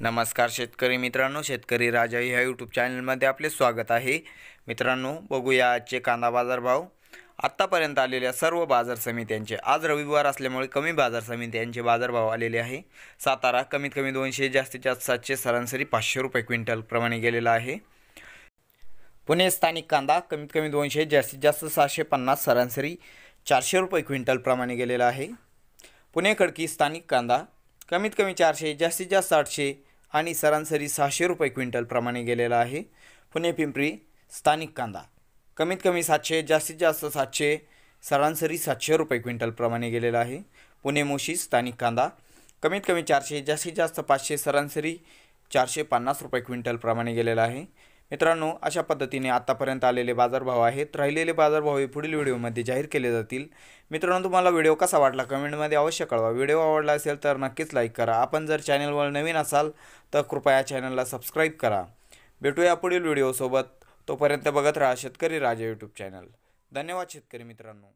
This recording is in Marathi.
नमस्कार शेतकरी मित्रांनो शेतकरी राजा ह्या यूट्यूब चॅनलमध्ये आपले स्वागत आहे. मित्रांनो बघूया आजचे कांदा बाजार भाव. आत्तापर्यंत आलेल्या सर्व बाजार समित्यांचे आज रविवार असल्यामुळे कमी बाजार समित्यांचे बाजारभाव आलेले आहे. सातारा कमीत कमी दोनशे जास्तीत जास्त सातशे सरासरी पाचशे रुपये क्विंटलप्रमाणे गेलेला आहे. पुणे स्थानिक कांदा कमीत कमी दोनशे जास्तीत जास्त सहाशे पन्नास सरासरी चारशे रुपये क्विंटलप्रमाणे गेलेला आहे. पुणे खडकी स्थानिक कांदा कमीत कमी चारशे जास्तीत जास्त आठशे आणि सरासरी सहाशे रुपये क्विंटलप्रमाणे गेलेला आहे. पुणे पिंपरी स्थानिक कांदा. कमीत कमी सातशे जास्तीत जास्त सातशे सरासरी सातशे रुपये क्विंटलप्रमाणे गेलेला आहे. पुणे मोशी स्थानिक कांदा. कमीत कमी चारशे जास्तीत जास्त पाचशे सरासरी चारशे पन्नास रुपये क्विंटलप्रमाणे गेलेला आहे. मित्रांनो अशा पद्धतीने आत्तापर्यंत आलेले बाजारभाव आहेत. राहिलेले बाजारभाव हे पुढील व्हिडिओमध्ये जाहीर केले जातील. मित्रांनो तुम्हाला व्हिडिओ कसा वाटला कमेंटमध्ये अवश्य कळवा. व्हिडिओ आवडला असेल तर नक्कीच लाईक करा. आपण जर चॅनलवर नवीन असाल तर कृपया चॅनलला सबस्क्राईब करा. भेटूया पुढील व्हिडिओसोबत. तोपर्यंत बघत राहा शेतकरी राजा यूट्यूब चॅनल धन्यवाद शेतकरी मित्रांनो.